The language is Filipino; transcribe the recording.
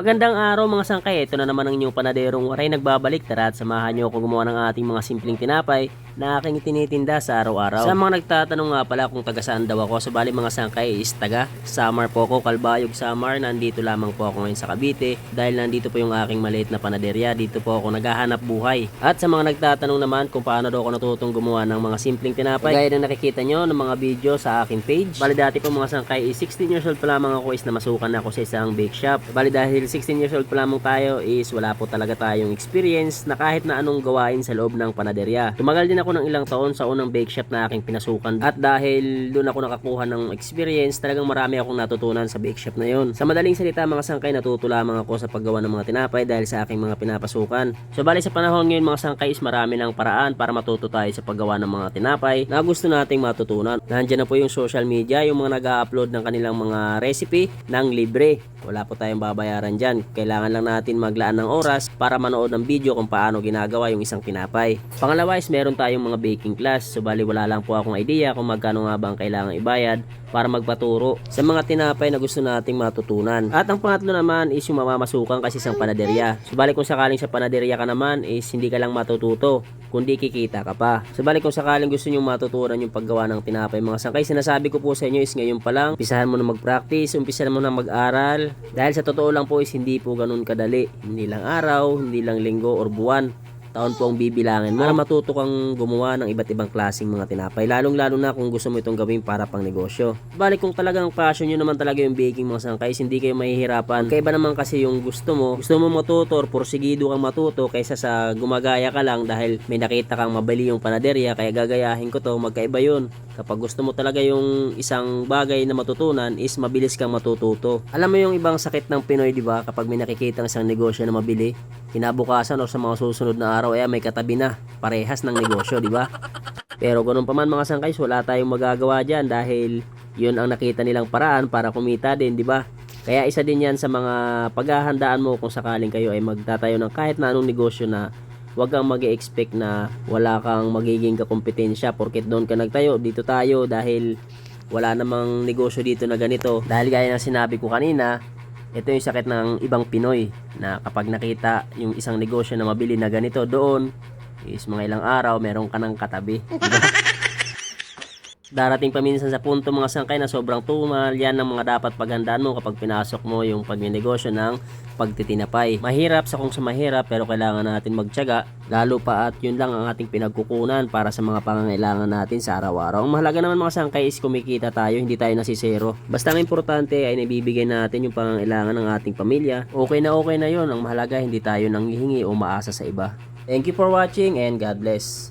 Magandang araw mga sangkay, ito na naman ang inyong panaderong waray. Nagbabalik. Tara at samahan niyo ako gumawa ng ating mga simpleng tinapay na aking tinitinda sa araw-araw. Sa mga nagtatanong nga pala kung taga saan daw ako, sa bali mga sangkay is taga Samar po ako, Kalbayog Samar, nandito lamang po ako ngayon sa Cavite dahil nandito po yung aking maliit na panaderya, dito po ako naghahanap buhay. At sa mga nagtatanong naman kung paano daw ako natutong gumawa ng mga simpleng tinapay, gaya na nakikita nyo ng mga video sa aking page. Bali dati po mga sangkay is 16 years old pa lamang ako is namasukan ako sa isang bake shop. Bali dahil 16 years old pa lamang tayo is wala po talaga tayong experience na kahit na anong gawain sa loob ng panaderya. Tumagal din ako ng ilang taon sa unang bake shop na aking pinasukan at dahil doon ako nakakuha ng experience talagang marami akong natutunan sa bake shop na yon. Sa madaling salita mga sangkay natuto lamang ako sa paggawa ng mga tinapay dahil sa aking mga pinapasukan. So bali sa panahon ngayon mga sangkay is marami ng paraan para matuto tayo sa paggawa ng mga tinapay na gusto nating matutunan. Nandiyan na po yung social media, yung mga nag-upload ng kanilang mga recipe ng libre. Wala po tayong babayaran dyan. Kailangan lang natin maglaan ng oras para manood ng video kung paano ginagawa yung isang tinapay. Pangalawa is meron tayong mga baking class. So bali wala lang po akong idea kung magkano nga ba ang kailangan ibayad para magpaturo sa mga tinapay na gusto nating matutunan. At ang pangatlo naman is yung mamamasukan kasi isang panaderya. So bali kung sakaling sa panaderya ka naman is hindi ka lang matututo kundi kikita ka pa. So bali kung sakaling gusto nyo matutunan yung paggawa ng tinapay mga sangkay, sinasabi ko po sa inyo is ngayon pa lang, umpisahan mo na mag-practice, umpisahan mo na mag-aral. Dahil sa totoo lang po is hindi po ganun kadali. Hindi lang araw, hindi lang linggo or buwan taon po ang bibilangin para matuto kang gumawa ng iba't ibang klaseng mga tinapay lalong lalo na kung gusto mo itong gawin para pang negosyo. Balik kung talagang passion nyo naman talaga yung baking mga sangkay hindi kayo mahihirapan. Kaiba naman kasi yung gusto mo. Gusto mo matuto or porsigido kang matuto kaysa sa gumagaya ka lang dahil may nakita kang mabali yung panaderya kaya gagayahin ko to. Magkaiba yun. Kapag gusto mo talaga yung isang bagay na matutunan is mabilis kang matututo. Alam mo yung ibang sakit ng Pinoy di ba? Kapag may nakikita isang negosyo na mabili kinabukasan o sa mga susunod na araw ay may katabi na parehas ng negosyo, di ba? Pero ganun pa man mga sangkays, wala tayong magagawa dyan dahil yun ang nakita nilang paraan para kumita din, di ba? Kaya isa din yan sa mga paghahandaan mo kung sakaling kayo ay magtatayo ng kahit na anong negosyo na huwag kang mag expect na wala kang magiging kakompetensya porket doon ka nagtayo, dito tayo dahil wala namang negosyo dito na ganito. Dahil gaya ng sinabi ko kanina, ito yung sakit ng ibang Pinoy na kapag nakita yung isang negosyo na mabili na ganito doon is mga ilang araw meron ka ng katabi. Darating pa minsan sa punto mga sangkay na sobrang tumal, yan ang mga dapat paghandaan mo kapag pinasok mo yung pagnenegosyo ng pagtitinapay. Mahirap sa kung sa mahirap pero kailangan natin magtiyaga, lalo pa at yun lang ang ating pinagkukunan para sa mga pangangailangan natin sa araw-araw. Ang mahalaga naman mga sangkay is kumikita tayo, hindi tayo nasisero. Basta ang importante ay nabibigay natin yung pangangailangan ng ating pamilya. Okay na okay na yon Ang mahalaga hindi tayo nanghihingi o maasa sa iba. Thank you for watching and God bless.